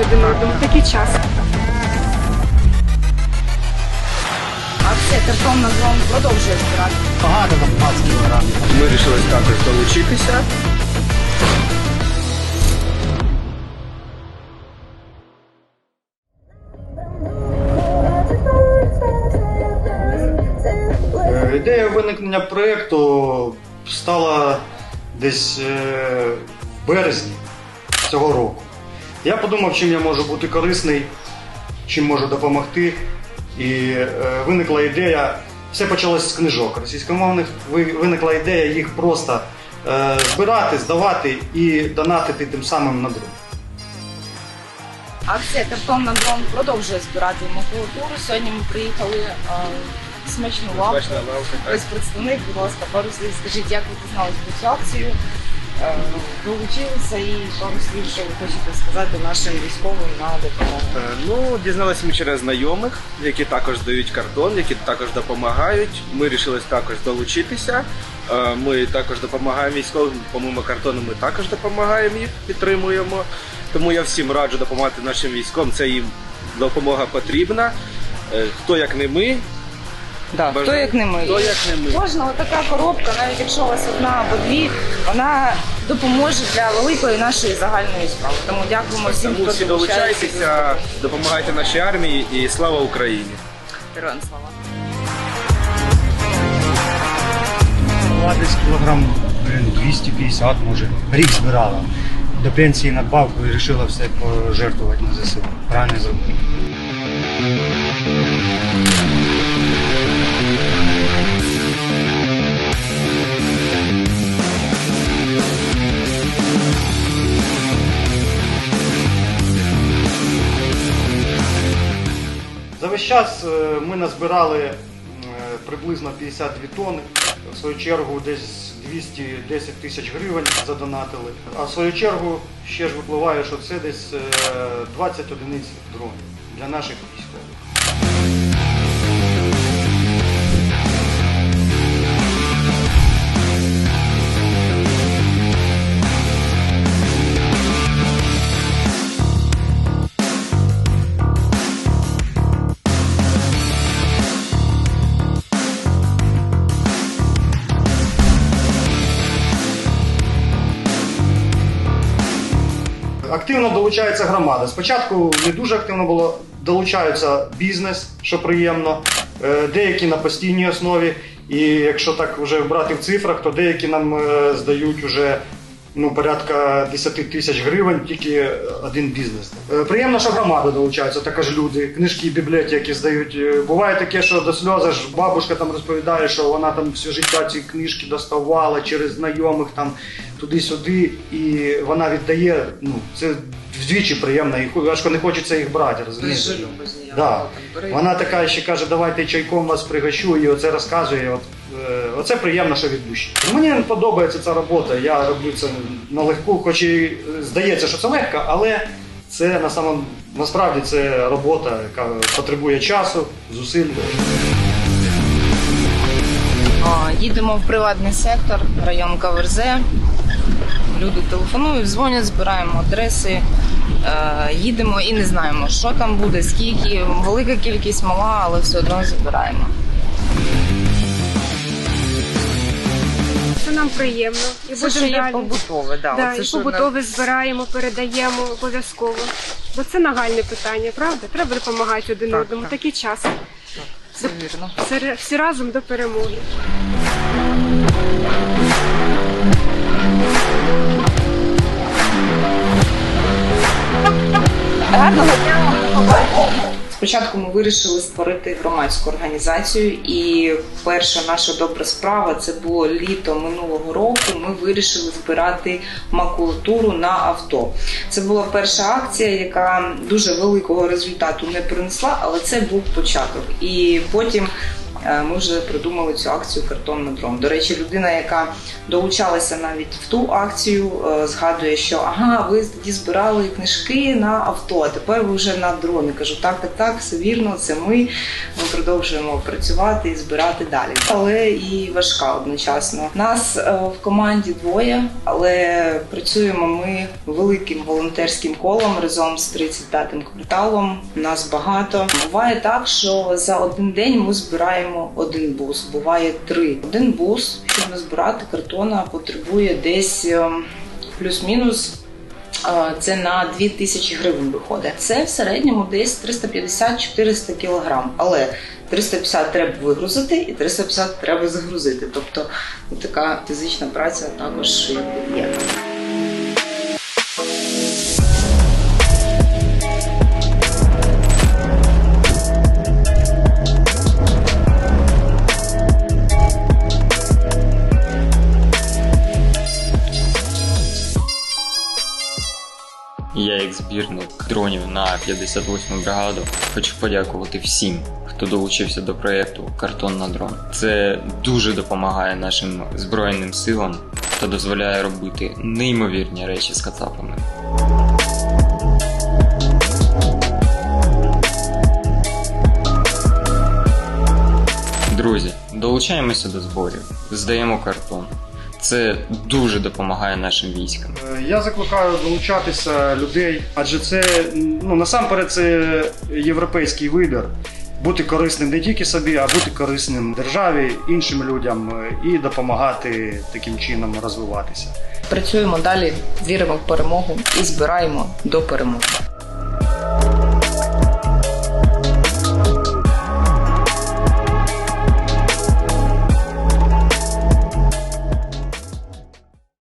один одному. Такий час. Акція картонна зон продовжує збирати. Багато там 20 кілограмів. Ми вирішили також долучитися. Е, Ідея виникнення проєкту стала десь е, в березні цього року. Я подумав, чим я можу бути корисний, чим можу допомогти. І е, виникла ідея, все почалось з книжок російськомовних. Виникла ідея їх просто е, збирати, здавати і донатити тим самим на друг. Акція картонна дрон продовжує збирати макулатуру. Сьогодні ми приїхали е, смачну лавку. Ось представник, будь ласка, пару слів. Скажіть, як ви дізналися про цю акцію? Е, Долучилися і пару слів, що ви хочете сказати нашим військовим на допомогу. Е, Ну, дізналися ми через знайомих, які також дають картон, які також допомагають. Ми вирішили також долучитися. Е, Ми також допомагаємо військовим, помимо картону, ми також допомагаємо їх, підтримуємо. Тому я всім раджу допомагати нашим військовим. Це їм допомога потрібна. Хто як не ми, Да, хто як не ми. Хто як не ми. Кожна така коробка, навіть якщо у вас одна або дві, вона допоможе для великої нашої загальної справи. Тому дякуємо всім, тому хто всі долучається. долучайтеся, допомагайте нашій армії і слава Україні! Героям слава. Була десь кілограм блін, 250, може. Рік збирала. До пенсії надбавку і вирішила все пожертвувати на ЗСУ. Правильно зробила. Час е, ми назбирали е, приблизно 52 тонни. В свою чергу десь 210 тисяч гривень задонатили. А в свою чергу ще ж випливає, що це десь е, 20 одиниць дронів для наших військових. Активно долучається громада. Спочатку не дуже активно було. Долучаються бізнес, що приємно, е, деякі на постійній основі. І якщо так вже брати в цифрах, то деякі нам е, здають уже ну, порядка 10 тисяч гривень тільки один бізнес. Е, Приємно, що громада долучається, також люди, книжки, бібліотеки здають. Е, Буває таке, що до сльози ж бабушка там розповідає, що вона там все життя ці книжки доставала через знайомих там туди-сюди, і вона віддає. Ну це вдвічі приємно, і важко не хочеться їх брати, розумієте? Да. Вона така ще каже, давайте чайком вас пригощу, і оце розказує. От, оце приємно, що від душі. Мені подобається ця робота. Я роблю це на легку, хоч і е, здається, що це легко, але це на самом насправді це робота, яка потребує часу, зусиль. Їдемо в приватний сектор, район Каверзе. Люди телефонують, дзвонять, збираємо адреси. Е, їдемо і не знаємо, що там буде, скільки, велика кількість мала, але все одно збираємо. Нам приємно. І Це що є далі. побутове, да, Да, оце і що нам- збираємо, передаємо обов'язково. Бо це нагальне питання, правда? Треба допомагати один Так, одному. так. Такий час. Це вірно. Всі разом до перемоги. Спочатку ми вирішили створити громадську організацію, і перша наша добра справа це було літо минулого року. Ми вирішили збирати макулатуру на авто. Це була перша акція, яка дуже великого результату не принесла, але це був початок. І потім ми вже придумали цю акцію Картон на дрон. До речі, людина, яка долучалася навіть в ту акцію, е, згадує, що ага, ви тоді збирали книжки на авто, а тепер ви вже на дрони. Кажу, так, так, так, все вірно, це ми. Ми продовжуємо працювати і збирати далі. Але і важка одночасно. Нас е, в команді двоє, але працюємо ми великим волонтерським колом разом з 35-м кварталом. Нас багато. Буває так, що за один день ми збираємо один бус. Буває три. Один бус, щоб назбирати картона, потребує десь ем, плюс-мінус. е, Це на 2000 гривень виходить. Це в середньому десь 350-400 кілограм. Але 350 треба вигрузити і 350 треба загрузити. Тобто така фізична праця також є. Збірник дронів на 58-му бригаду, хочу подякувати всім, хто долучився до проєкту Картон на дрон. Це дуже допомагає нашим збройним силам та дозволяє робити неймовірні речі з кацапами. Друзі, долучаємося до зборів, здаємо картон. Це дуже допомагає нашим військам. Е, Я закликаю долучатися людей, адже це ну насамперед це європейський вибір. Бути корисним не тільки собі, а бути корисним державі, іншим людям е, і допомагати таким чином розвиватися. Працюємо далі, віримо в перемогу і збираємо до перемоги.